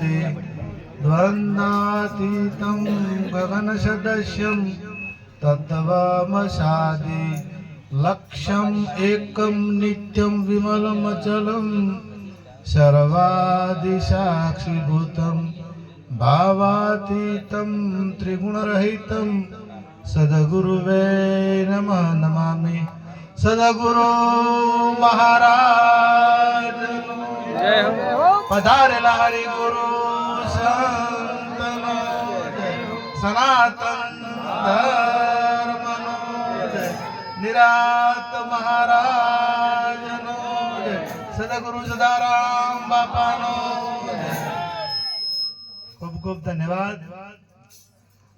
ते द्वन्द्वातीतं गगनसदस्यं तद्वामसादि लक्ष्यम् एकं नित्यं विमलमचलं सर्वादिसाक्षिभूतं भावातीतं त्रिगुणरहितं सद्गुरुवे नमः नमामि सद्गुरो महाराज जय हो પધારેલા હરિ ગુરુ સનાતન ધર્મનો નિરાત મહારાજનો. સદગુરુ સદારામ બાપાનો. ખૂબ ખૂબ ધન્યવાદ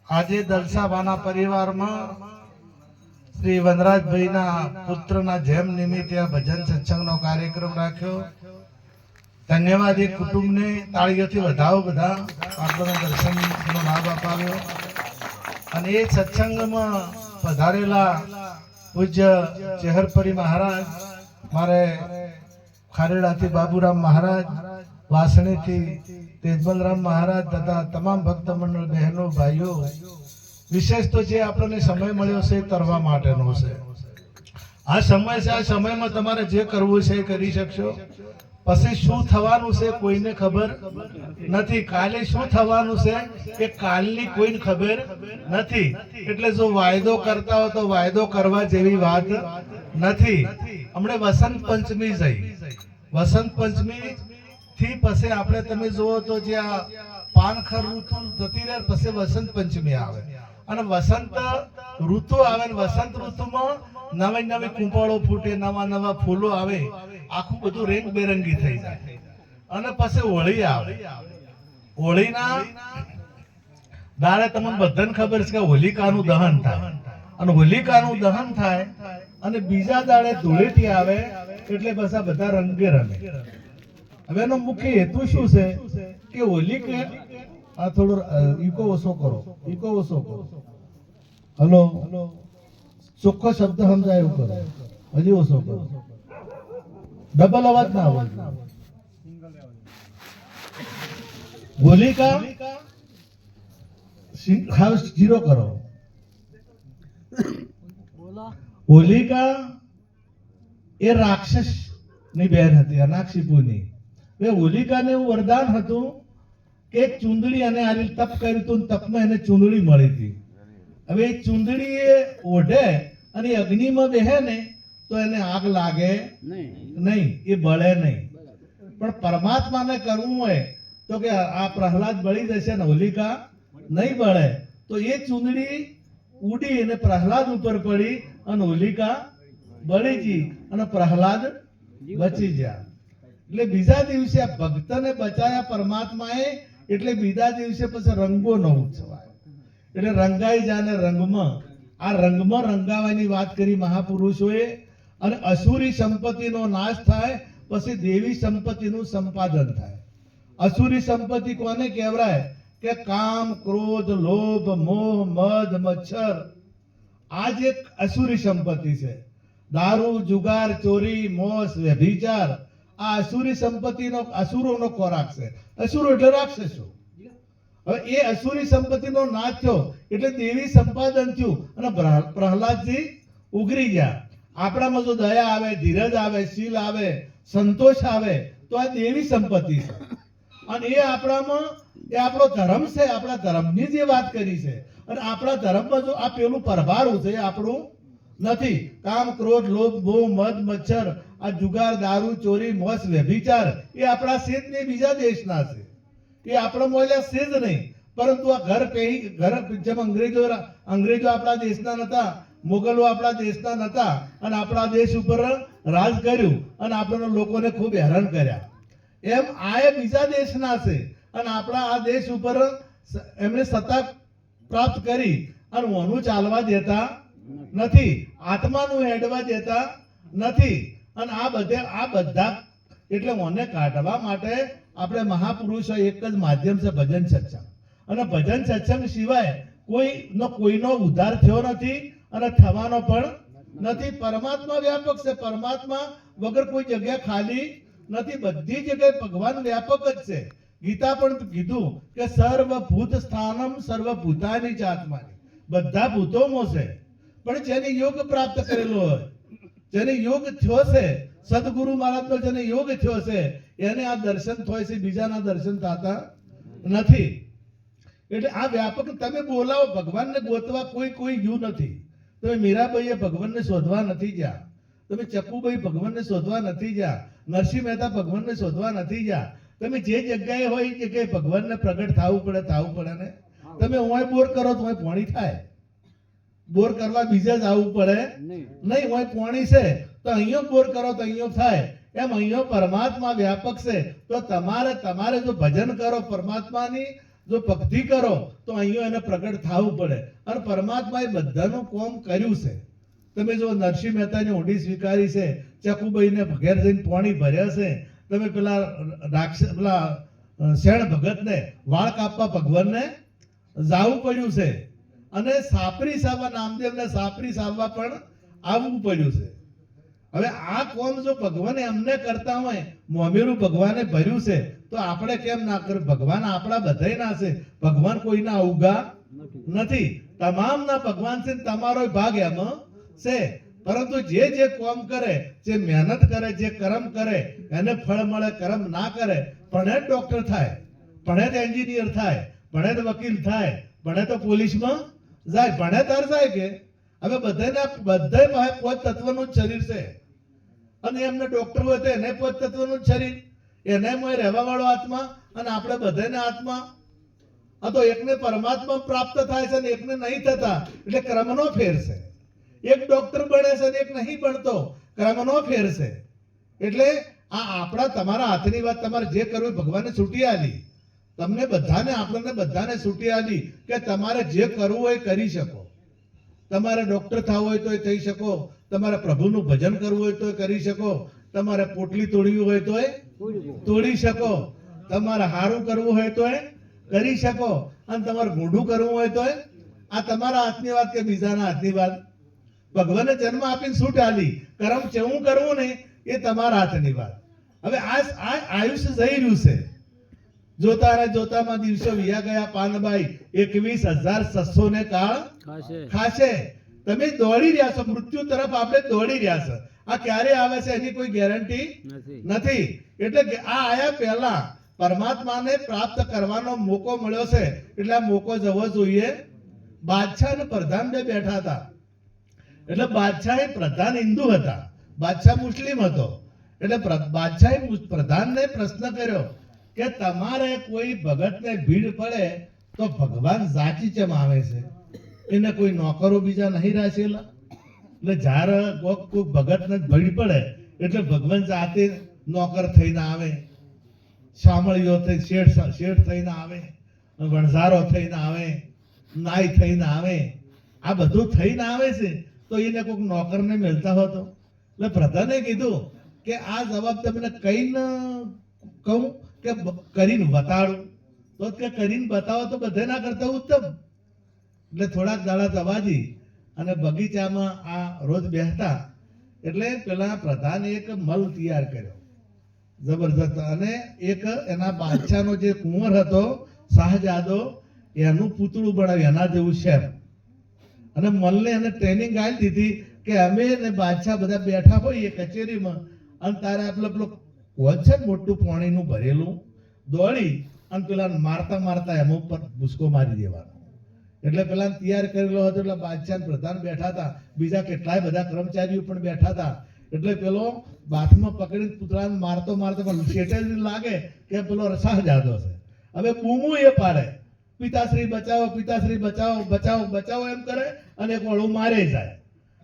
આજે દલસાબાના પરિવારમાં શ્રી વનરાજભાઈના પુત્રના જેમ નિમિત્તે ભજન સત્સંગનો કાર્યક્રમ રાખ્યો ધન્યવાદ, એ કુટુંબને તાળીઓથી વધાવો બધા. આપણને દર્શનનો લાભ અપાવ્યો. અને એ સત્સંગમાં પધારેલા પૂજ્ય ચેહરપરી મહારાજ, મારે ખારેડાથી બાબુરામ મહારાજ, વાસણીથી તેજબલરામ મહારાજ તથા તમામ ભક્ત મંડળ બહેનો, ભાઈઓ, વિશેષ તો જે આપણને સમય મળ્યો છે તરવા માટેનો છે. આ સમય છે, આ સમયમાં તમારે જે કરવું છે એ કરી શકશો. પછી શું થવાનું છે કોઈને ખબર નથી. કાલે શું થવાનું છે એ કાલની કોઈને ખબર નથી. એટલે જો વાયદો કરતા હો તો વાયદો કરવા જેવી વાત નથી. હમણે વસંત પંચમી જઈ. વસંત પંચમી થી પછી આપણે તમે જુઓ તો જે આ પાનખર ઋતુ જતી રહે પછી વસંત પંચમી આવે. અને વસંત ઋતુ આવે ને વસંત ઋતુમાં નવી નવી કુંપાળો ફૂટે, નવા નવા ફૂલો આવે. આખું બધું રેંગ બેરંગી થઈ જાય. અને પછી હોળી આવે. હોળીના દાડે તમને બધાને ખબર છે કે હોલિકાનું દહન થાય. અને હોલિકાનું દહન થાય અને બીજા દાડે ધૂળેટી આવે એટલે બસ બધા રંગે રમે. હવે એનો મુખ્ય હેતુ શું છે કે હોલી કે આ થોડો ઇકો ઓછો કરો. ઈકો ઓછો કરો. હલો? ચોખ્ખો શબ્દ સમજાય એવું કરો. હજી ઓછો કરો. ડબલ અવાજ ના હોય. હોલિકા હાઉસ જીરો કરો. હોલિકા એ રાક્ષસની બેન હતી અનાક્ષીપુની એ હોલિકાને એવું વરદાન હતું કે ચૂંદડી અને આની તપ કર્યું હતું તપમાં એને ચૂંદડી મળી હતી. હવે એ ચૂંદડી એ ઓઢે અને અગ્નિમાં બેહે ને તો એને આગ લાગે નહીં. એ બળે નહીં. પણ પરમાત્માને કરવું હોય તો કે આ પ્રહલાદ બળી જશે ને હોલિકા નહીં બળે તો એ ચૂંદડી ઉડી અને પ્રહલાદ ઉપર પડી અને હોલિકા બળી ગઈ અને પ્રહલાદ બચી ગયા. એટલે બીજા દિવસે આ ભક્તને બચાયા પરમાત્માએ એટલે બીજા દિવસે પછી રંગો ન ઉત્સવ આવ્યો. એટલે રંગાઈ જાને રંગમાં. આ રંગમાં રંગાવાની વાત કરી મહાપુરુષોએ અને અસુરી સંપત્તિનો નાશ થાય, પછી દેવી સંપત્તિનું સંપાદન થાય. અસુરી સંપત્તિ કોને કહેવાય કે કામ, ક્રોધ, લોભ, મોહ, મદ, મચ્છર. આ જે અસુરી સંપત્તિ છે. દારૂ, જુગાર, ચોરી, મોસ, વ્યભિચાર. આ અસુરી સંપત્તિનો, અસુરોનો ખોરાક છે. અસુરો એટલે રાક્ષસો. હવે એ અસુરી સંપત્તિનો નાશ થયો, એટલે દેવી સંપાદન થયું અને પ્રહ- પ્રહલાદજી ઉગરી ગયા. આપણામાં જો દયા આવે, ધીરજ આવે, શીલ આવે, સંતોષ આવે, તો આ દેવી સંપત્તિ છે. અને એ આપણામાં, એ આપણો ધર્મ છે, આપણા ધર્મની જે વાત કરી છે. અને આપણા ધર્મમાં જો આ પેલું પરભારું છે આપણું નથી. કામ, ક્રોધ, લોભ, મોહ, મદ, મચ્છર, આ જુગાર, દારૂ, ચોરી, મોસ, વ્યભિચાર, એ આપણા સેજ ને બીજા દેશના છે. એ આપણા મોલ્યા છે જ નહીં. પરંતુ આ ઘર પેહી, ઘર, જેમ અંગ્રેજો અંગ્રેજો આપણા દેશના નતા મુગલો આપણા દેશના નતા અને આપણા દેશ ઉપર રાજ કર્યું અને આપણા લોકોને ખૂબ હેરાન કર્યા. એમ આ એ બીજા દેશના છે અને આપણા આ દેશ ઉપર એમણે સત્તા પ્રાપ્ત કરી અને ઓનું ચાલવા દેતા નથી, આત્માનું હેડવા દેતા નથી અને આ બધે, આ બધા, એટલે ઓને કાઢવા માટે આપણે મહાપુરુષો એક જ માધ્યમ છે ભજન સત્સંગ. અને ભજન સત્સંગ સિવાય કોઈનો કોઈનો ઉદ્ધાર થયો નથી અને થવાનો પણ નથી. પરમાત્મા વ્યાપક છે. પરમાત્મા વગર કોઈ જગ્યા ખાલી નથી. બધી જગ્યાએ ભગવાન વ્યાપક જ છે. ગીતા પણ કીધું કે સર્વભૂત સ્થાનમ સર્વભૂતાની જ આત્માની બધા ભૂતોમાં છે. પણ જેને યોગ પ્રાપ્ત કરેલો હોય, જેને યોગ થયો છે, સદગુરુ મહારાજનો જેને યોગ થયો છે, એને આ દર્શન થાય છે. બીજાના દર્શન થતા નથી. એટલે આ વ્યાપક તમે બોલાવો. ભગવાનને ગોતવા કોઈ કોઈ યુ નથી. તમે મીરાબાઈએ ભગવાનને શોધવા નથી ગયા. તમે ચપ્પુભાઈ ભગવાનને શોધવા નથી ગયા. નરસિંહ મહેતા ભગવાનને શોધવા નથી ગયા. તમે જે જગ્યાએ હોય એ જગ્યાએ ભગવાનને પ્રગટ થવું પડે થવું પડે ને? તમે હોય બોર કરો તો પોણી થાય. બોર કરવા બીજે જ આવવું પડે. નહીં. હોય પોણી છે. તો અહીંયા બોર કરો તો અહીંયા થાય. એમ અહીંયા પરમાત્મા વ્યાપક છે. તો તમારે તમારે જો ભજન કરો પરમાત્માની જો ભક્તિ કરો, તો અહીંયા એને પ્રગટ થવું પડે. અને પરમાત્માએ બધાનું કોમ કર્યું છે. તમે જો નરસિંહ મહેતાની ઊંડી સ્વીકારી છે ચકુબાઈને ઘેર જઈને પોણી ભર્યા છે, તમે પેલા રાક્ષસ પેલા શેણ ભગતને વાળ કાપવા ભગવાનને જાવું પડ્યું છે. અને સાપરી સાવા, નામદેવને સાપરી સાવવા પણ આવવું પડ્યું છે. હવે આ કોમ જો ભગવાને અમને કરતા હોય, મોમેરું ભગવાને ભર્યું છે, તો આપણે કેમ ના કર? ભગવાન આપણા બધાય ના છે. ભગવાન કોઈના ઉગા નથી. તમામના ભગવાન છે તમારો ભાગ એમ છે. પરંતુ જે જે કોમ કરે, જે મહેનત કરે, જે કર્મ કરે, એને ફળ મળે, કર્મ ના કરે ભણે જ ડોક્ટર થાય ભણે તો એન્જિનિયર થાય ભણે તો વકીલ થાય ભણે તો પોલીસમાં જાય ભણે તાર જાય કે? હવે બધાને પાસે પોત તત્વનું જ શરીર છે. અને એમને ડોક્ટર હોય તો એને તત્વનું શરીર. એને રહેવા વાળો આત્મા અને આપણે બધાને આત્મા. આ તો એકને પરમાત્મા પ્રાપ્ત થાય છે ને એકને નહીં થતા, એટલે ક્રમનો ફેર છે. એક ડોક્ટર બને છે ને એક નહીં બનતો, ક્રમનો ફેર છે. એટલે આ આપણા તમારા હાથની વાત, તમારે જે કરવું ભગવાને છૂટી આલી. તમને બધાને, આપણને બધાને છૂટી આલી કે તમારે જે કરવું હોય કરી શકો. તમારે ડોક્ટર થવું હોય તો એ થઈ શકો. તમારે પ્રભુનું ભજન કરવું હોય તો કરી શકો. તમારે પોટલી તોડવી હોય તો તોડી શકો. તમારે હારું કરવું હોય તો કરી શકો. અને તમારે ગોંડું કરવું હોય તો આ તમારા હાથની વાત કે બીજાના હાથની વાત? ભગવાને જન્મ આપીને શું ટાલી કરમ ચેવું કરવું ને એ તમારા હાથની વાત. હવે આ આયુષ્ય જઈ રહ્યું છે. જોતા રે જોતામાં દિવસો વિયા ગયા. પાનબાઈ એકવીસ હજાર સસો ને કાળ ખાશે. તમે દોડી રહ્યા છો મૃત્યુ તરફ આપણે દોડી રહ્યા છે. આ ક્યારે આવે છે એની કોઈ ગેરંટી નથી. એટલે કે આ આયા પહેલા પરમાત્માને પ્રાપ્ત કરવાનો મોકો મળ્યો છે. એટલે આ મોકો જવો જોઈએ. બાદશાહ અને પ્રધાન બે બેઠા હતા. એટલે બાદશાહ એ પ્રધાન હિન્દુ હતા. બાદશાહ મુસ્લિમ હતો. એટલે બાદશાહ પ્રધાનને પ્રશ્ન કર્યો કે તમારે કોઈ ભગતને ભીડ પડે તો ભગવાન સાચી ચમ આવે છે? એને કોઈ નોકરો બીજા નહીં રાખેલા. એટલે જ્યારે કોક કોઈ ભગતને ભળી પડે, એટલે ભગવાન જાતે નોકર થઈને આવે શામળીઓ થઈ શેઠ શેઠ થઈને આવે, વણઝારો થઈને આવે, નાઈ થઈને આવે, આ બધું થઈને આવે છે, તો એને કોઈક નોકરને મળતા હતો. એટલે પ્રધાને કીધું કે આ જવાબ તમને કહીને કહું કે કરીને બતાડું. તો કે કરીને બતાવો તો બધે ના કરતા ઉત્તમ. એટલે થોડાક દાડા દબાજી અને બગીચામાં આ રોજ બેસતા, એટલે પેલા પ્રધાને એક મલ તૈયાર કર્યો. જબરજસ્ત. અને એક એના બાદશાહનો જે કુંવર હતો, શાહજાદો, એનું પૂતળું બનાવ્યું, એના જેવું શેર અને મલને એને ટ્રેનિંગ આપી દીધી કે અમે ને બાદશાહ બધા બેઠા હોઈએ કચેરીમાં, અને તારે આપણે પેલો કોચ છે મોટું પાણીનું ભરેલું દોડી, અને પેલા મારતા મારતા એમ ઉપર ભૂસકો મારી દેવાનો. એટલે પેલા તૈયાર કરેલો હતો એટલે બાદશાહ પ્રધાન બેઠા હતા. બીજા કેટલાય બધા કર્મચારીઓ પણ બેઠા હતા. એટલે પેલો બાથમાં પકડીને પૂતળાને મારતો મારતો પણ શેઠે લાગે કે પેલો રસાહ જાતો છે હવે બૂમું એ પાડે. પિતાશ્રી બચાવો પિતાશ્રી બચાવો બચાવો બચાવો એમ કરે અને એક વળું મારે જાય.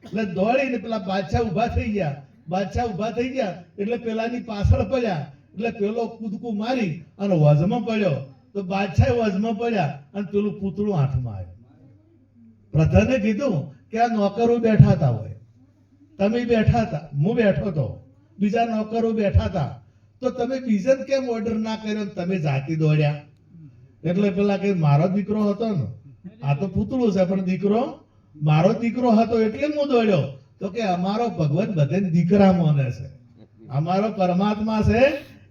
એટલે દોડીને પેલા બાદશાહ ઊભા થઈ ગયા. બાદશાહ ઊભા થઈ ગયા એટલે પેલાની પાછળ પડ્યા. એટલે પેલો કૂદકું મારી અને વજમાં પડ્યો. તો બાદશાહ વજમાં પડ્યા અને પેલું પૂતળું હાથમાં આવ્યું. પ્રધાને કીધું કે આ નોકરો બેઠા હતા હોય. તમે બેઠા હતા હું બેઠો હતો બીજા નોકરો બેઠા હતા તો તમે બીજાને કેમ ઓર્ડર ના કર્યો તમે જાતિ દોડ્યા? એટલે પેલા કે મારો દીકરો હતો ને, આ તો પૂતળું છે, પણ દીકરો, મારો દીકરો હતો એટલે હું દોડ્યો. તો કે અમારો ભગવાન બધે દીકરા મોને છે. અમારો પરમાત્મા છે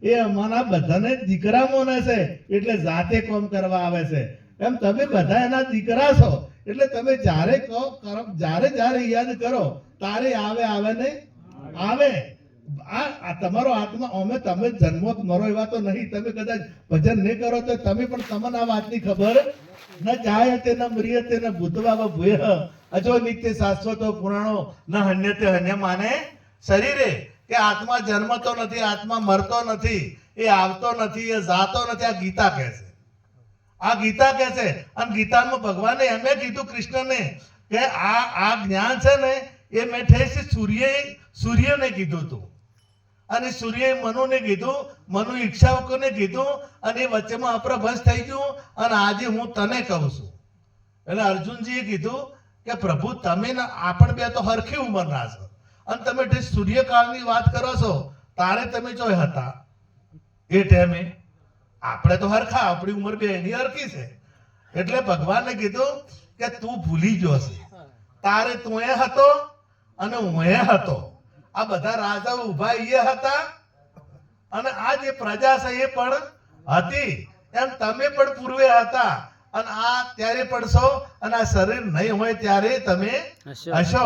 એ અમારા બધાને દીકરા મોને છે, એટલે જાતે કોમ કરવા આવે છે. એમ તમે બધા એના દીકરા છો, એટલે તમે જ્યારે કહો જ્યારે જ્યારે યાદ કરો, તારે આવે આવે ને આવે. આ તમારો આત્મા, અમે તમે જન્મ મરો એવા તો નહીં. તમે કદાચ ભજન નહીં કરો તો તમે પણ તમને આ વાતની ખબર ન જાય તે ન મ્રિય તે ન ભૂતવા ભૂય. અજો નિત્ય શાશ્વતો પુરાણો ન હન્ય તે હન્ય માને શરીરે. કે આત્મા જન્મતો નથી, આત્મા મરતો નથી, એ આવતો નથી, એ જાતો નથી, આ ગીતા કહે છે. આ ગીતા કહે છે. અને ગીતામાં ભગવાને એમે કીધું કૃષ્ણને કે આ આ જ્ઞાન છે ને, એ મેં ઠેસ સૂર્ય, સૂર્યને કીધું તું. અને સૂર્યએ મનુને કીધું, મનુ ઈક્ષાઓને કીધું, અને એ વચ્ચેમાં અપ્રભસ થઈ ગયું, અને આજે હું તને કહું છું. એટલે અર્જુનજીએ કીધું કે પ્રભુ, તમે ને, આપણ બે તો હરખી ઉંમરના છો. અને તમે જે સૂર્યકાળની વાત કરો છો તારે તમે જોઈ હતા. એ ટાઈમે આપણે તો હરખા આપણી ઉંમર બે એની હરખી છે. એટલે ભગવાને કીધું કે તું ભૂલી ગયો છે તારે તું એ હતો અને હું એ હતો. આ બધા રાજાઓ ઊભા એ હતા. અને આ જે પ્રજા છે એ પણ હતી. એમ તમે પણ પૂર્વે હતા. અને આ ત્યારે પડશો અને આ શરીર નહીં હોય ત્યારે તમે હશો.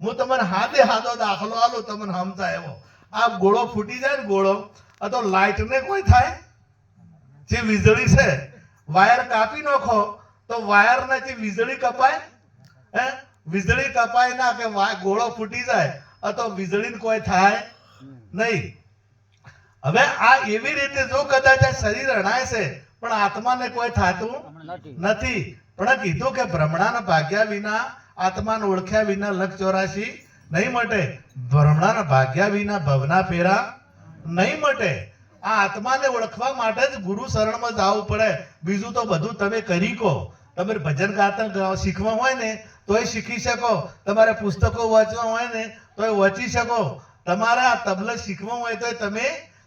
હું તમને હાથે હાથો દાખલો આલો તમને સમજાય એવો. આ ગોળો ફૂટી જાય ને ગોળો આ તો લાઈટ ને કોઈ થાય? જે વીજળી છે વાયર કાપી નાખો તો વાયર ના જે વીજળી કપાય હે? વીજળી કપાય ના કે ગોળો ફૂટી જાય આ તો વીજળી કોઈ થાય નહીં. હવે આ એવી રીતે જો કદાચ શરીર અણાય છે પણ આત્માને કોઈ થાતું નથી. પણ કીધું કે ભ્રમણાના ભાગ્યા વિના આત્માને ઓળખ્યા વિના લખ ચોરાશી. નહીં મટે ભ્રમણાના ભાગ્યા વિના ભવના ફેરા. નહીં મટે આ આત્માને ઓળખવા માટે જ ગુરુ શરણમાં જવું પડે. બીજું તો બધું તમે કરી કો. તમે ભજન ગાતન શીખવા હોય ને એ શીખી શકો. તમારે પુસ્તકો વાંચવા હોય ને તો એ વાંચી શકો. તમારે આ તબલા શીખવા હોય તો તમે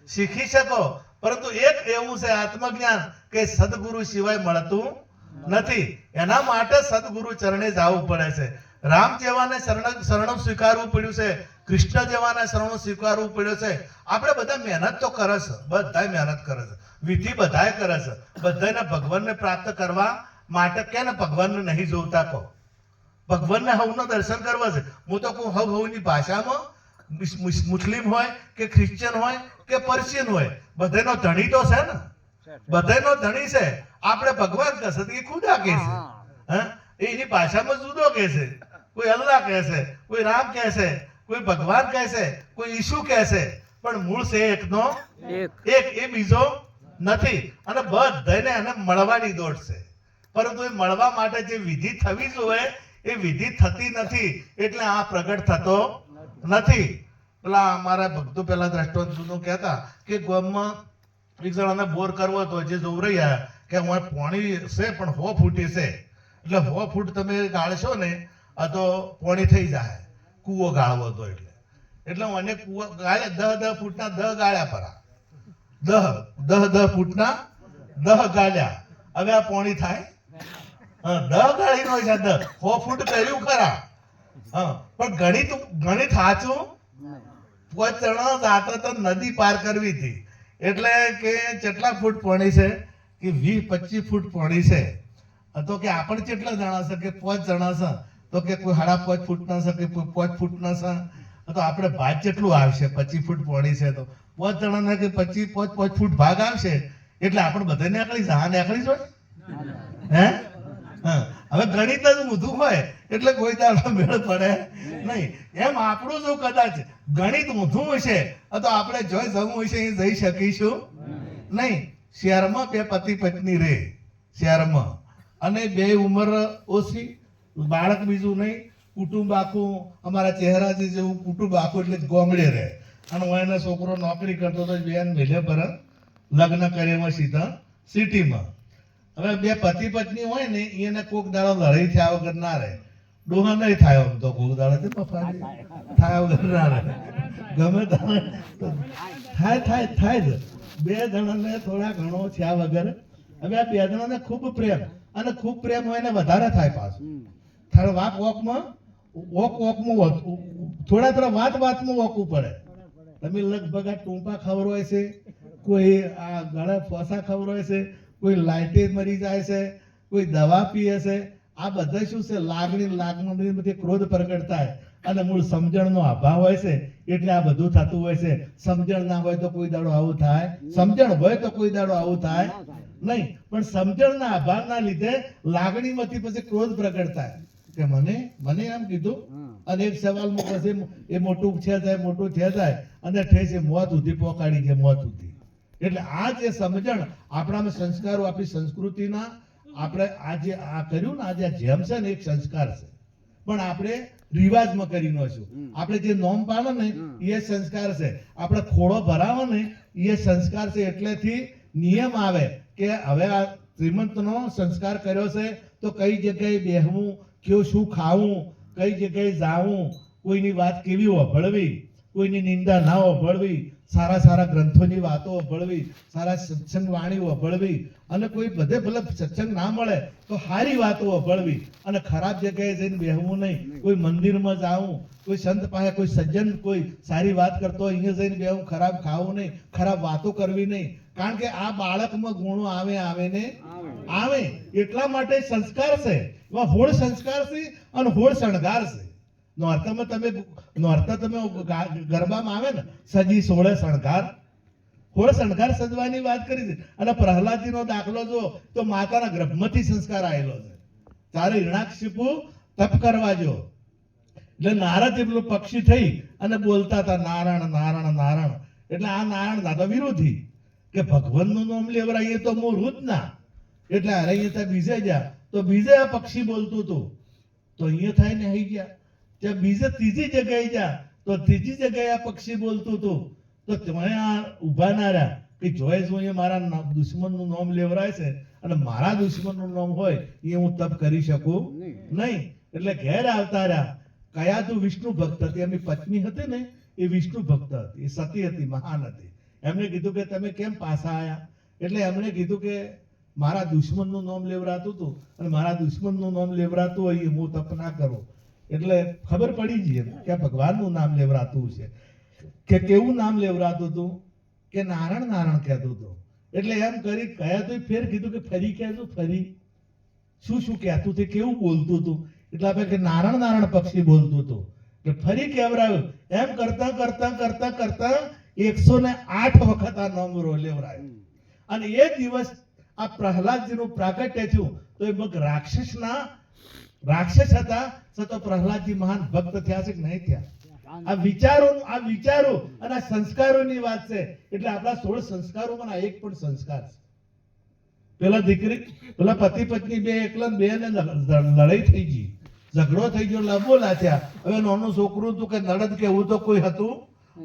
શીખી શકો. પરંતુ એક એવું છે આત્મજ્ઞાન કે સદગુરુ સિવાય મળતું નથી. એના માટે સદગુરુ ચરણે જવું પડે છે. રામ જેવાને શરણ શરણો સ્વીકારવું પડ્યું છે. કૃષ્ણ જેવાને શરણો સ્વીકારવું પડ્યું છે. આપણે બધા મહેનત તો કરે છે. બધા મહેનત કરે છે. વિધિ બધાય કરે છે. બધાને ભગવાનને પ્રાપ્ત કરવા માટે કે ને ભગવાનને નહીં જોતા કહો? ભગવાનને હવનો દર્શન કરવા છે. હું તો કહું, હવ હવની ભાષામાં મુસ- મુસ- મુસ્લિમ હોય કે ખ્રિશ્ચન હોય કે પર્શિયન હોય. બધાનો ધણી તો છે ને. બધાનો ધણી છે. આપણે ભગવાન તો ખુદા કહે છે. એની ભાષામાં જુદો કહે છે. કોઈ અલ્લાહ કહે છે કોઈ રામ કહે છે કોઈ ભગવાન કહે છે કોઈ ઈસુ કહે છે. પણ મૂળ છે એકનો એક. એક એ બીજો નથી. અને બધાને એને મળવાની દોડ છે. પરંતુ એ મળવા માટે જે વિધિ થવી જોઈએ એ વિધિ થતી નથી. એટલે આ પ્રગટ થતો નથી. પેલા અમારા ભક્તો પેલા દ્રષ્ટાંત જૂનું કહેતા કે ગામમાં એક જણાને બોર કરવો હતો જે જોઉં રહ્યા કે હું પાણી છે પણ હો ફૂટી છે. એટલે હો ફૂટ તમે ગાળશો ને આ તો પાણી થઈ જાય. કૂવો ગાળવો હતો એટલે. એટલે મને કૂવો ગાળે દહ દહ ફૂટના દહ ગાળ્યા પરા. દહ દહ દહ ફૂટના દહ ગાળ્યા. હવે આ પોણી થાય. હા, દહ ગાળી નો છે દહ. હો ફૂટ કર્યું ખરા. હા પણ ગણિત ગણિત સાચું? પોચણ જાતા તો નદી પાર કરવી હતી. એટલે કે કેટલા ફૂટ પોણી છે? કે વીસ પચીસ ફૂટ પોણી છે. તો કે આપણે કેટલા જણા છે? કે પાંચ જણા છે? તો કે કોઈ સાડા પાંચ ફૂટના છે, કે કોઈ પાંચ ફૂટના છે? તો આપણે ભાગ કેટલું આવશે પચીસ ફૂટ પોણી છે તો. પાંચ જણાના કે પચીસ પાંચ પાંચ ફૂટ ભાગ આવશે? એટલે આપણે બધા નીકળી જાય ને નીકળી જાય હે? હા. હવે ગણિત જ ઊંધું હોય, એટલે કોઈ દાડો મેળ પડે નહીં. એમ આપણું જો કદાચ ગણિત ઊંધું હશે તો આપણે જોઈ જવું હશે એ જઈ શકીશું નહીં. શહેરમાં બે પતિ પત્ની રહે શહેરમાં અને બે ઉંમર ઓછી, બાળક બીજું નહીં. કુટુંબ આખું, અમારા ચહેરા જે જેવું કુટુંબ આખું એટલે ગોમડે રહે. અને હું એનો છોકરો નોકરી કરતો હતો બેન મેલે પર લગ્ન કર્યા સીધા સિટીમાં. હવે બે પતિ પત્ની હોય ને એને કોક દાડો લડાઈ થયા વગર ના રહે. ડોહા નહીં થાય આમ તો કોક દાડો તે મફાજી થાય વગર ના ગમે થાય. થાય થાય જ. બે જણાને થોડા ઘણો થયા વગર. હવે આ બે જણાને ખૂબ પ્રેમ. અને ખૂબ પ્રેમ હોય ને વધારે થાય પાછું. થાળ વાક વોકમાં વોક વોકમાં વોક- થોડા થોડા વાત વાતમાં વોકવું પડે. તમે લગભગ આ ટૂંપા ખબર હોય છે કોઈ આ ગળા ફોસા ખવડાવે છે કોઈ લાઇટે મરી જાય છે કોઈ દવા પીએ છે આ બધા શું છે? લાગણી લાગણીમાંથી ક્રોધ પ્રગટતા થાય અને મૂળ સમજણનો અભાવ હોય છે એટલે આ બધું થતું હોય છે. સમજણ ના હોય તો કોઈ દાડો આવું થાય. સમજણ હોય તો કોઈ દાડો આવું થાય. નહીં પણ સમજણના અભાવના લીધે લાગણીમાંથી પછી ક્રોધ પ્રગટ થાય કે મને મને એમ કીધું. અને એક સવાલ પછી એ મોટું છે જાય મોટું છે જાય. અને ઠેસે મોત સુધી પોકાડી છે મોત સુધી. એટલે આ જે સમજણ આપણામાં સંસ્કારો આપણી સંસ્કૃતિના આપણે આજે આ કર્યું ને આજે જેમ છે ને એક સંસ્કાર છે. પણ આપણે રિવાજમાં કરી નો છું. આપણે જે નોમ પાડો ને એ સંસ્કાર છે. આપણે ખોળો ભરાવો ને એ સંસ્કાર છે. એટલેથી નિયમ આવે કે હવે આ શ્રીમંતનો સંસ્કાર કર્યો છે તો કઈ જગ્યાએ બેહવું કેવું શું ખાવું કઈ જગ્યાએ જાવું કોઈની વાત કેવી વભળવી કોઈની નિંદા ના વભળવી સારા સારા ગ્રંથોની વાતો અભળવી સારા સત્સંગ વાણીઓ અભળવી અને કોઈ બધે ભલે સત્સંગ ના મળે તો સારી વાતો અભળવી અને ખરાબ જગ્યાએ જઈને બેહવું નહીં. કોઈ મંદિરમાં જાવું કોઈ સંત પાસે કોઈ સજ્જન કોઈ સારી વાત કરતો અહીંયા જઈને બેહવું ખરાબ ખાવું નહીં ખરાબ વાતો કરવી નહીં. કારણ કે આ બાળકમાં ગુણો આવે આવે ને? આવે. એટલા માટે સંસ્કાર છે. એમાં હોળ સંસ્કાર છે અને હોળ શણગાર છે. નોરતામાં તમે નોરતા તમે ગરબામાં આવે ને, સજી સોળે શણગાર. હોળ શણગાર સજવાની વાત કરી છે. અને પ્રહલાદજીનો દાખલો જો તો માતાના ગર્ભમાંથી સંસ્કાર આવેલો છે. તારે ઋણાક્ષિપુ તપ કરવા જો. એટલે નારદ એટલું પક્ષી થઈ અને બોલતા હતા, નારાયણ નારાયણ નારાયણ. એટલે આ નારાયણ દાદા વિરોધી. કે ભગવાનનું નામ લેવરાઈએ તો હું રૂત ના. એટલે અરે અહીંયા બીજે જા તો બીજે આ પક્ષી બોલતું હતું. તો અહીંયા થાય ને આવી ગયા. ત્યાં બીજે ત્રીજી જગ્યાએ જા તો ત્રીજી જગ્યાએ આ પક્ષી બોલતું હતું. તો તમે આ ઊભા ના રહ્યા કે જોઈ જોઈએ મારા દુશ્મનનું નામ લેવરાય છે અને મારા દુશ્મનનું નામ હોય એ હું તપ કરી શકું નહીં. એટલે ઘેર આવતા રહ્યા. કયા તું વિષ્ણુ ભક્ત હતી. એમની પત્ની હતી ને એ વિષ્ણુ ભક્ત હતી. એ સતી હતી મહાન હતી. એમણે કીધું કે તમે કેમ પાછા આવ્યા એટલે એમણે કીધું કે મારા દુશ્મનનું નામ લેવરાતું હતું. અને મારા દુશ્મનનું નામ લેવરાતું હોય એ હું તપ ના કરું. એટલે ખબર પડી જઈએ કે ભગવાનનું નામ લેવરાતું છે. કે કેવું નામ લેવરાતું હતું? કે નારણ નારણ કહેતું હતું. એટલે એમ કરી કહ્યા તો ફેર કીધું કે ફરી કહેતું ફરી. શું શું કહેતું તે કેવું બોલતું હતું? એટલે આપણે કે નારણ નારણ પક્ષી બોલતું હતું. એટલે ફરી કેવરાયું. એમ કરતા કરતા કરતા કરતા એકસો ને આઠ વખત આ નામ લેવરાયું. અને એ દિવસ આ પ્રહલાદજીનું પ્રાગટ્ય થયું. તો એ મગ રાક્ષસના રાક્ષસ હતા છતાં પ્રહલાદજી મહાન ભક્ત થયા છે કે નહીં થયા? આ વિચારો આ વિચારો અને આ સંસ્કારોની વાત છે. એટલે આપણા સોળ સંસ્કારોમાં આ એક પણ સંસ્કાર છે. પેલા દીકરી પેલા પતિ પત્ની બે એકલા બે ને લડાઈ થઈ ગઈ. ઝઘડો થઈ ગયો લાંબો લાચ્યા હવે નાનું છોકરું હતું કે નડદ કે એવું તો કોઈ હતું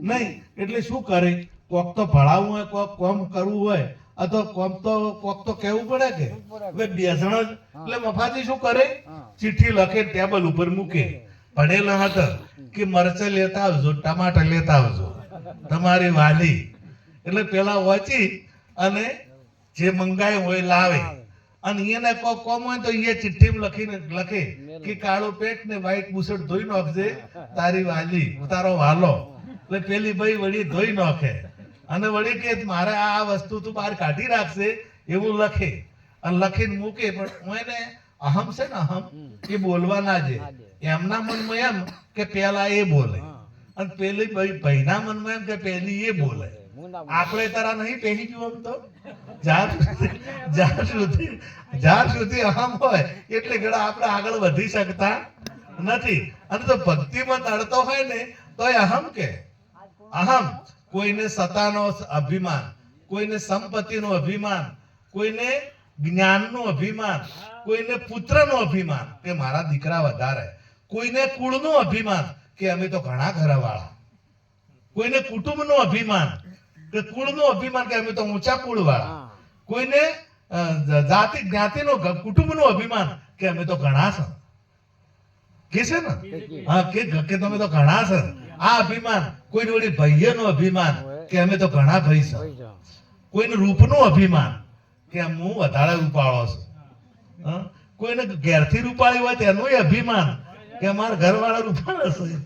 નહીં. એટલે શું કરે? કોક તો ભણાવવું હોય કોક કોમ કરવું હોય. આ તો કોમ તો કોક તો કહેવું પડે કે હવે બે જણા જ- એટલે મફાજી શું કરે? ચિઠ્ઠી લખે ટેબલ ઉપર મૂકે. ભણેલા હતા કે મરચાં લેતા આવજો ટમાટર લેતા આવજો. તમારી વાલી. એટલે પેલા વાંચી અને જે મંગાય હોય લાવે. અને એને કોક કોમ હોય તો એ ચિઠ્ઠી લખીને લખે કે કાળો પેટ ને વ્હાઈટ બુશર્ટ ધોઈ નાખજે તારી વાલી તારો વાલો. એટલે પેલી ભાઈ વળી ધોઈ નાખે. અને વળી કે મારે આ વસ્તુ તું બહાર કાઢી રાખશે એવું લખે. અને લખીને મૂકે પણ હું એને અહમ છે ને અહમ એ બોલવા ના જે એમના મનમાં એમ કે પેલા એ બોલે. અને પેલી ભાઈના મનમાં એમ કે પેલી એ બોલે. આપણે તારા નહીં પહેરી ગયું આમ તો? સુધી- જ્યાં સુધી જ્યાં સુધી અહમ હોય એટલે ઘણા આપણે આગળ વધી શકતા નથી. અને તો ભક્તિમાં તડતો હોય ને તો એ અહમ કે. અહમ. કોઈને સત્તાનો અભિમાન કોઈને સંપત્તિનો અભિમાન કોઈને જ્ઞાનનું અભિમાન કોઈને પુત્રનો અભિમાન કે મારા દીકરા વધારે. કોઈને કુળનું અભિમાન કે અમે તો ઘણા ઘરવાળા. કોઈને કુટુંબનું અભિમાન કે કુળનું અભિમાન કે અમે તો ઊંચા કુળવાળા. કોઈને જાતિ જ્ઞાતિનો કુટુંબનું અભિમાન કે અમે તો ઘણા છે કે છે ને? હા કે કે તમે તો ઘણા છે આ અભિમાન કોઈને વળી ભાઈઓનું અભિમાન કે અમે તો ઘણા ભાઈ છે. કોઈને રૂપનું અભિમાન કે હું વધારે રૂપાળો છું. કોઈને ઘેરથી રૂપાળી હોય તેનું અભિમાન કે અમારા ઘરવાળા રૂપાળા છે.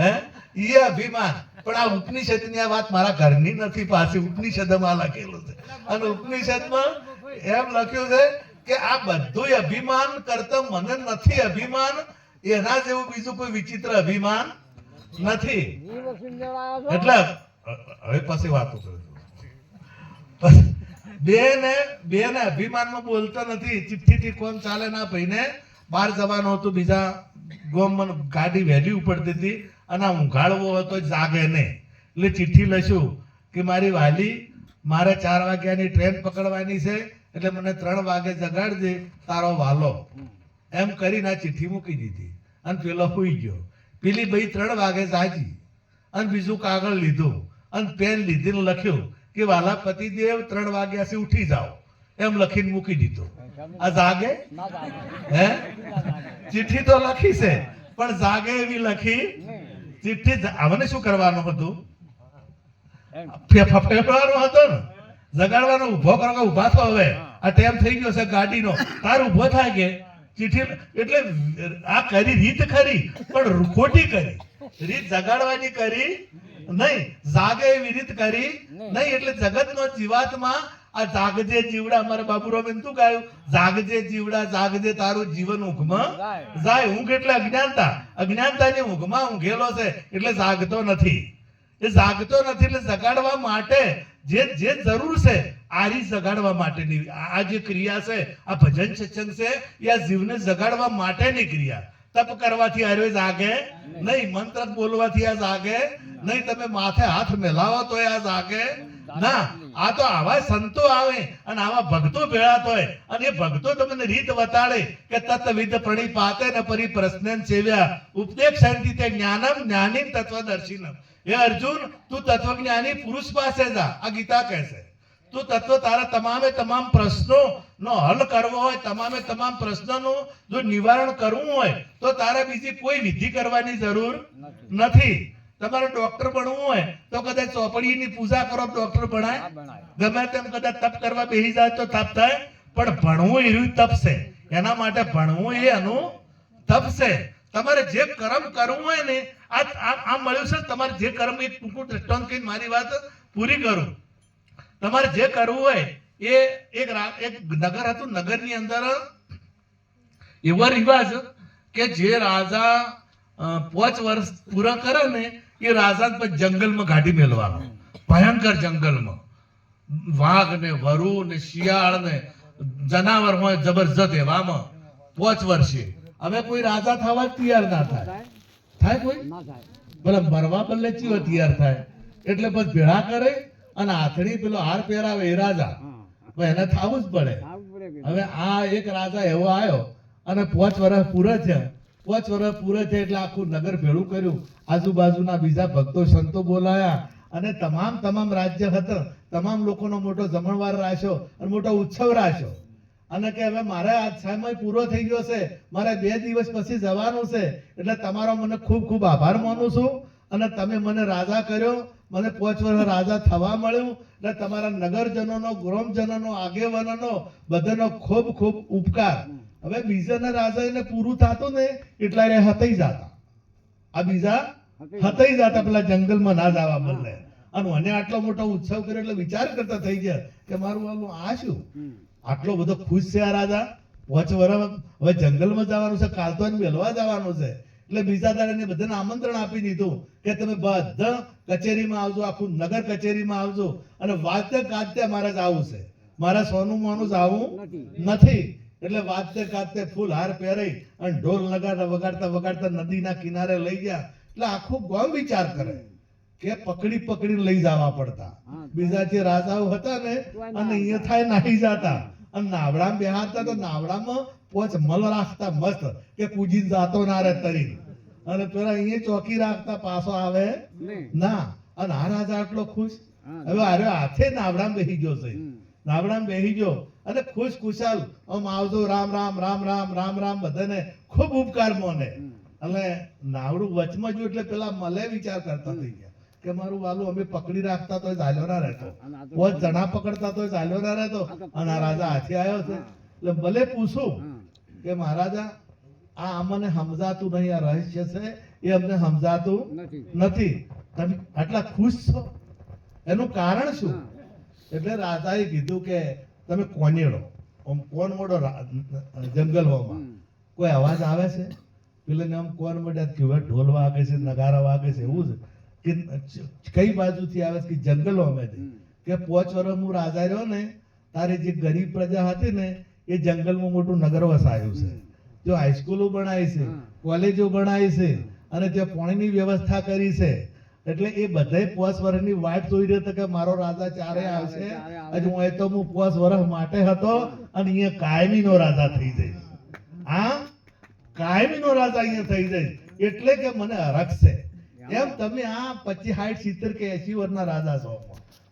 હે? એ અભિમાન. પણ આ ઉપનિષદની આ વાત મારા ઘરની નથી પાછી ઉપનિષદમાં લખેલું છે. અને ઉપનિષદમાં એમ લખ્યું છે કે આ બધું અભિમાન કરતા મને નથી અભિમાન. એના જેવું બીજું કોઈ વિચિત્ર અભિમાન નથી. એટલે હવે પછી વાતો કરું બેને અભિમાનમાં બોલતો નથી. ચિઠ્ઠીથી કોમ ચાલે ના ભાઈને. બહાર જવાનું હતું બીજા ગોમ ગાડી વહેલી ઉપડતી હતી અને ઊંઘાડવો હતો જાગે નહીં. એટલે ચિઠ્ઠી લખ્યું કે મારી વાલી મારે ચાર વાગ્યાની ટ્રેન પકડવાની છે એટલે મને ત્રણ વાગે જગાડજે તારો વાલો. એમ કરીને આ ચિઠ્ઠી મૂકી દીધી. અને પેલો સુઈ ગયો. પેલી ભાઈ ત્રણ વાગે જાગી અને બીજું કાગળ લીધું અને પેન લીધીને લખ્યું કે વાલા પતિદેવ ત્રણ વાગ્યાથી ઉઠી જાઓ. એમ લખીને મૂકી દીધો. આ જાગે? હે? ચિઠ્ઠી તો લખી છે, પણ જાગે એવી લખી, ચિઠ્ઠી આમને શું કરવાનું હતું? ફે- ફે- હતો ને? જગાડવાનો ઊભો કરો કે ઊભા થો હવે. આ ટેમ થઈ ગયો છે ગાડીનો. તાર ઊભો થાય કે? ચિઠ્ઠી એટલે આ કરી રીત ખરી પણ ખોટી કરી. રીત જગાડવાની કરી નહીં. જાગે એવી રીત કરી નહીં. એટલે જગતનો જીવાત્મા આ જાગજે જીવડા. અમારા બાબુ એમ શું ગાયું? જાગજે જીવડા જાગજે તારું જીવન ઊંઘમાં જાય. ઊંઘ એટલે અજ્ઞાનતા. અજ્ઞાનતાની ઊંઘમાં ઊંઘેલો છે એટલે જાગતો નથી. એ જાગતો નથી એટલે જગાડવા માટે જે જે જરૂર છે, આરી જગાડવા માટેની આ જે ક્રિયા છે, આ ભજન સત્સંગ છે, એ આ જીવને જગાડવા માટેની ક્રિયા. તપ કરવાથી આર્યો જાગે નહીં, મંત્ર બોલવાથી આ જાગે નહીં, તમે માથે હાથ મેલાવો તો આ જાગે. ના, આ તો આવા સંતો આવે અને આવા ભક્તો ભેળા થાય અને એ ભક્તો તમને રીત બતાડે કે તત્વિદ પ્રણિપાતે ને પરી પ્રશ્ન સેવ્યા. ઉપદેશ શાંતિ તે જ્ઞાનમ જ્ઞાની તત્વદર્શિનમ. હે અર્જુન તું તત્વજ્ઞાની પુરુષ પાસે જા. આ ગીતા કહે છે. તું તત્વ તારા તમામે તમામ પ્રશ્નો નો હલ કરવો હોય તમામે તમામ પ્રશ્નોનું જો નિવારણ કરવું હોય તો તારે બીજી કોઈ વિધિ કરવાની જરૂર નથી. તમારે ડોક્ટર બનવું હોય તો કદાચ ચોપડીની પૂજા કરો ડોક્ટર ભણાય. ગમે તેમ કદાચ તપ કરવા બેસી જાય તો તપ થાય. પણ ભણવું એવું તપ છે એના માટે ભણવું એ એનું તપ છે તમારે જે કર્મ કરવું હોય ને, આ આ- મળ્યું છે તમારે જે કર્મ એક ટૂંકું દ્રષ્ટાંત કહીને મારી વાત પૂરી કરું. તમારે જે કરવું હોય, એ એક એક નગર હતું, નગરની અંદર, એવો રિવાજ કે જે રાજા પાંચ વર્ષ પૂરા કરે ને, એ રાજા પછી જંગલમાં ગાડી મેળવાનો ભયંકર જંગલમાં. વાઘ ને વરુ ને શિયાળ ને જનાવર હોય, જબરજસ્ત એવામાં. પાંચ વર્ષે. હવે કોઈ રાજા થવા જ તૈયાર ના થાય. થાય. કોઈ? ભલે મરવા બદલે ચીવો તૈયાર થાય. એટલે બસ ભેળા કરે અને હાથડી પેલો હાર પહેરાવે એ રાજા. એને થવું જ પડે. હવે આ એક રાજા એવો આવ્યો અને પાંચ વર્ષ પૂરે છે. પાંચ વર્ષ પૂરે છે એટલે આખું નગર ભેળું કર્યું. આજુબાજુના બીજા ભક્તો સંતો બોલાયા અને તમામ તમામ રાજ્ય હતા. તમામ લોકોનો મોટો જમણવાર રાખ્યો અને મોટો ઉત્સવ રાખ્યો. અને કે હવે મારે આ સમય પૂરો થઈ ગયો છે મારે બે દિવસ પછી જવાનું છે એટલે તમારો મને ખૂબ ખૂબ આભાર માનું છું. અને તમે મને રાજા કર્યો મને પાંચ વર્ષ રાજા થવા મળ્યું એટલે તમારા નગરજનોનો ગ્રોમજનોનો આગેવાનોનો બધાનો ખૂબ ખૂબ ઉપકાર. હવે બીજાના રાજા એને પૂરું થતું ને એટલા એ હતાઈ જતા. આ બીજા હતાઈ જતા. પેલા જંગલમાં ના જવા બદલે અને મને આટલો મોટો ઉત્સવ કર્યો એટલે વિચાર કરતા થઈ ગયા કે મારું આનું આ શું? આટલો બધો ખુશ છે આ રાજા? વર્ષ હવે જંગલમાં જવાનું છે, કાલ તો જવાનું છે. એટલે બીજા દાડે બધાને આમંત્રણ આપી દીધું કે તમે બધા કચેરીમાં આવજો, આખું નગર કચેરીમાં આવજો અને વાતે કાતે મારે જ આવું છે. મારા સોનું મોનું આવું નથી. એટલે વાતે કાતે ફૂલ હાર પહેરાઈ અને ઢોલ લગાડતા વગાડતા વગાડતા નદીના કિનારે લઈ ગયા. એટલે આખું ગામ વિચાર કરે. કે પકડી પકડી લઈ જવા પડતા. બીજા જે રાજાઓ હતા ને અને અહીંયા થાય નાહી જતા. અને નાવડામાં બેહાતા તો નાવડામાં પોચ મલ રાખતા મસ્ત કે કૂજીને જાતો ના રે તરી અને પેલા અહીંયા ચોકી રાખતા પાછો આવે. ના અને આ રાજા આટલો ખુશ? હવે અરે હાથે નાવડામાં બેહી ગયો છે. નાવડામાં બેહી ગયો. અને ખુશ ખુશાલ આમ આવજો રામ રામ રામ રામ રામ રામ બધાને ખૂબ ઉપકાર મોને. અને નાવડું વચમાં જો એટલે પેલા મલે વિચાર કરતા થઈ ગયા. કે મારું વાલું અમે પકડી રાખતા તો ચાલ્યો ના રહેતો. પોચ જણા પકડતા તો ચાલ્યો ના રહેતો અને આ રાજા હાથી આવ્યો છે. એટલે ભલે પૂછું કે મહારાજા આ અમને સમજાતું નહીં આ રહસ્ય છે એ અમને સમજાતું નથી. તમે આટલા ખુશ છો? એનું કારણ શું? એટલે રાજાએ કીધું કે તમે કોનેડો આમ કોણ મોડો જંગલ જંગલોમાં કોઈ અવાજ આવે છે? પેલે આમ કોણ મોડ્યા કેવા ઢોલ વાગે છે નગારા વાગે છે એવું છે? કે કઈ બાજુથી આવે કે જંગલો અમે કે પોચ વર્ષ હું રાજા રહ્યો ને તારે જે ગરીબ પ્રજા હતી ને એ જંગલમાં મોટું નગર વસાયું છે. જો હાઈસ્કૂલો બનાવી છે કોલેજો બનાવી છે અને ત્યાં પાણીની વ્યવસ્થા કરી છે એટલે એ બધાય પોસ વર્ષની વાટ જોઈ રહ્યો કે મારો રાજા ચારે આવશે. હજુ હું તો હું પોસ વર્ષ માટે હતો અને અહીંયા કાયમીનો રાજા થઈ જઈશ આ કાયમીનો રાજા અહીંયા થઈ જઈશ એટલે કે મને હરખ છે. એમ તમે આ પચીસ સાઠ સિત્તેર કે એસી વરના રાજા છો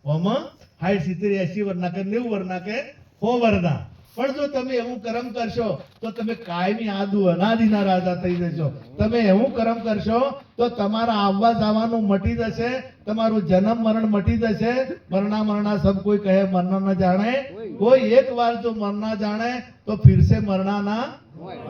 ઓમાં સાઠ સિત્તેર એસી વરના કે નેવું વરના કે સો વરના. પણ જો તમે એવું કરમ કરશો તો તમે કાયમી આદુ અનાદિના રાજા થઈ જશો. તમે એવું કરમ કરશો તો તમારા આવવા જવાનું મટી જશે તમારું જન્મ મરણ મટી જશે. મરણા મરણા સબ કોઈ કહે મરના ન જાણે. કોઈ એક વાર જો મરના જાણે તો ફિરસે મરણા ના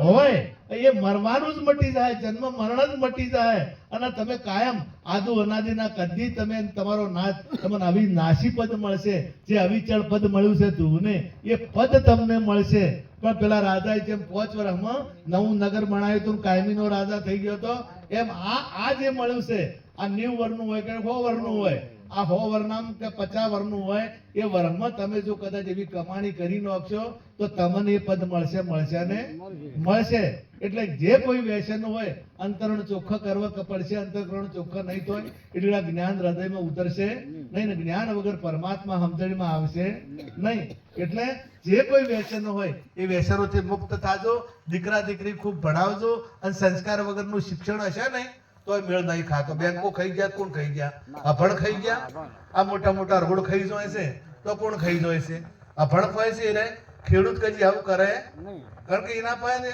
હોય. એ મરવાનું જ મટી જાય, જન્મ મરણ જ મટી જાય. અને તમે કાયમ આદુ અનાદિના કદી તમે તમારો નાથ તમને આવી નાશી પદ મળશે. જે અવિચળ પદ મળ્યું છે ધ્રુવને, એ પદ તમને મળશે. પણ પેલા રાજાએ જેમ પોચ વર્ષમાં નવું નગર બનાવ્યું હતું કાયમીનો રાજા થઈ ગયો હતો, એમ આ આ જે મળ્યું છે, આ નેવું વર્ષનું હોય કે સો વર્ષનું હોય આ સો વર્ણમ કે પચાસ વર્ણનું હોય, એ વર્ષમાં તમે જો કદાચ એવી કમાણી કરી નાખશો, તો તમને એ પદ મળશે મળશે ને? મળશે. એટલે જે કોઈ વ્યસન હોય, અંતરણ ચોખ્ખા કરવા પડશે, અંતઃકરણ ચોખ્ખા નહીં તો એટલે આ જ્ઞાન હૃદયમાં ઉતરશે નહીં ને? જ્ઞાન વગર પરમાત્મા સમજણમાં આવશે નહીં. એટલે જે કોઈ વ્યસન હોય, એ વ્યસનોથી મુક્ત થાજો દીકરા દીકરી ખૂબ ભણાવજો અને સંસ્કાર વગરનું શિક્ષણ હશે ને તો મેળ નહીં ખાતો. બેંકો ખાઈ ગયા કોણ ખાઈ ગયા? અભણ ખાઈ ગયા? આ મોટા મોટા રોડ ખાઈ જાય છે? તો કોણ ખાઈ જાય છે? અભણ ખાય છે એને ખેડૂત કદી આવું કરે? કારણ કે એના પાસે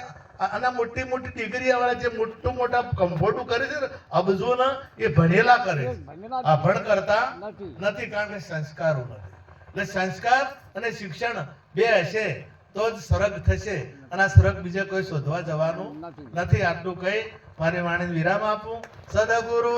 આના મોટી મોટી ડિગ્રી વાળા જે મોટું મોટા કમ્ફર્ટો કરે છે ને અબજો ના એ ભણેલા કરે અભણ કરતા નથી. કારણ કે સંસ્કારો નથી. એટલે સંસ્કાર અને શિક્ષણ બે હશે તો જ સરગ થશે. અને આ સરગ બીજે કોઈ શોધવા જવાનું નથી. આટલું કહી મારે વાણીને વિરામ આપું. સદગુરુ.